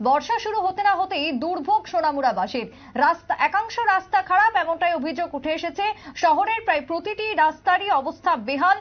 বর্ষা শুরু হতে না হতেই দুর্ভোগ সোনামুড়াবাসীর রাস্তা একাংশ রাস্তা খারাপ, এমনটাই অভিযোগ উঠে এসেছে। শহরের প্রায় প্রতিটি রাস্তারই অবস্থা বেহাল।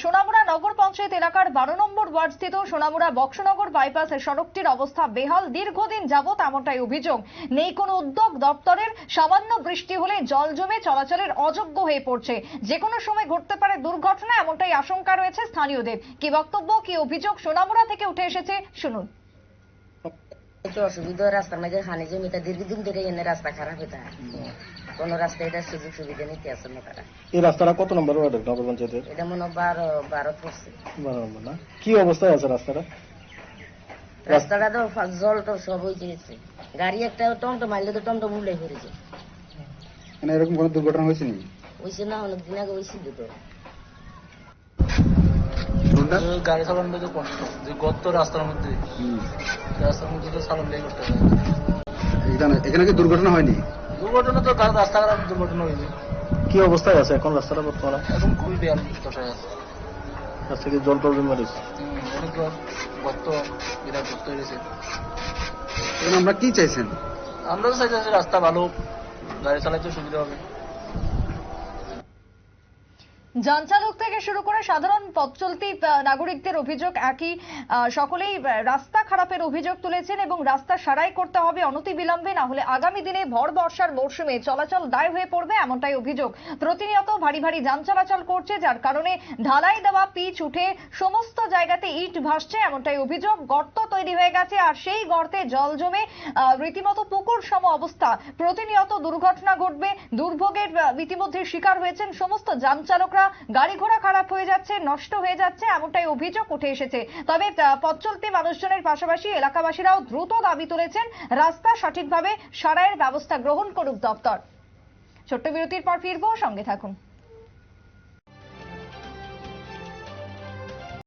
সোনামুড়া নগর পঞ্চায়েত এলাকার বারো নম্বর ওয়ার্ড স্থিত সোনামুড়া বক্সনগর বাইপাসের সড়কটির অবস্থা বেহাল। দীর্ঘদিন যাবৎ এমনটাই অভিযোগ। নেই কোনো উদ্যোগ দপ্তরের। সামান্য বৃষ্টি হলে জল জমে চলাচলের অযোগ্য হয়ে পড়ছে। যে কোনো সময় ঘটতে পারে দুর্ঘটনা, এমনটাই আশঙ্কা রয়েছে স্থানীয়দের। কি বক্তব্য, কি অভিযোগ, সোনামুড়া থেকে উঠে এসেছে, শুনুন। একটু অসুবিধা রাস্তার মাঝে খানি জমিটা দীর্ঘদিন ধরে এনে রাস্তা খারাপ হইতা কোন রাস্তা এটা সুযোগ সুবিধা নিতে আসে না তারা এই রাস্তাটা কত নম্বর ওয়ার্ডের নগর পঞ্চায়েতের? এটা মনে বারো বারো পড়ছে। বারো নম্বর না? কি অবস্থায় আছে রাস্তাটা? রাস্তাটা তো জল তো সব হয়ে গেছে গাড়ি একটা টমটো মারলে তো টমটো উল্লে পড়েছে মানে এরকম কোনো দুর্ঘটনা হয়েছে নি হয়েছে না অনেক দিন আগে হয়েছিল তো। গাড়ি চালানো তো কষ্ট। যে গর্ত রাস্তার মধ্যে। রাস্তার মধ্যে তো চালানটাই করতে হবে। এখানে কি দুর্ঘটনা হয়নি? দুর্ঘটনা তো রাস্তাঘাট দুর্ঘটনা কি অবস্থায় আছে এখন রাস্তাটা বর্তমানে? এখন খুবই বেয়াল দশায় আছে। রাস্তা কি জল টল জমে রয়েছে? অনেক গর্ত বিরাট গর্ত হয়ে গেছে। আমরা কি চাইছেন? আমরা তো চাইতেছি রাস্তা ভালো গাড়ি চালাইতে সুবিধা হবে। যান চালক থেকে শুরু করে সাধারণ পথ চলতি নাগরিকদের অভিযোগ একই। সকলেই রাস্তা খারাপের অভিযোগ তুলেছেন এবং রাস্তা সারাই করতে হবে অনতিবিলম্বে, না হলে আগামী দিনে ভর বর্ষার মরশুমে চলাচল দায় হয়ে পড়বে এমনটাই অভিযোগ। প্রতিনিয়ত ভারী ভারী যান চলাচল করছে, যার কারণে ঢালাই দেওয়া, পিচ উঠে সমস্ত জায়গাতে ইট ভাসছে এমনটাই অভিযোগ। গর্ত তৈরি হয়ে গেছে আর সেই গর্তে জল জমে রীতিমতো পুকুর সম অবস্থা। প্রতিনিয়ত দুর্ঘটনা ঘটবে, দুর্ভোগের ইতিমধ্যে শিকার হয়েছেন সমস্ত যান চালকরা। গাড়ি ঘোড়া খারাপ হয়ে যাচ্ছে, নষ্ট হয়ে যাচ্ছে, এমনটাই অভিযোগ উঠে এসেছে। তবে পথ চলতি মানুষজনের পাশাপাশি এলাকাবাসীরাও দ্রুত দাবি তুলেছেন, রাস্তা সঠিকভাবে সারাইয়ের ব্যবস্থা গ্রহণ করুক দপ্তর। ছোট্ট বিরতির পর ফিরবো, সঙ্গে থাকুন।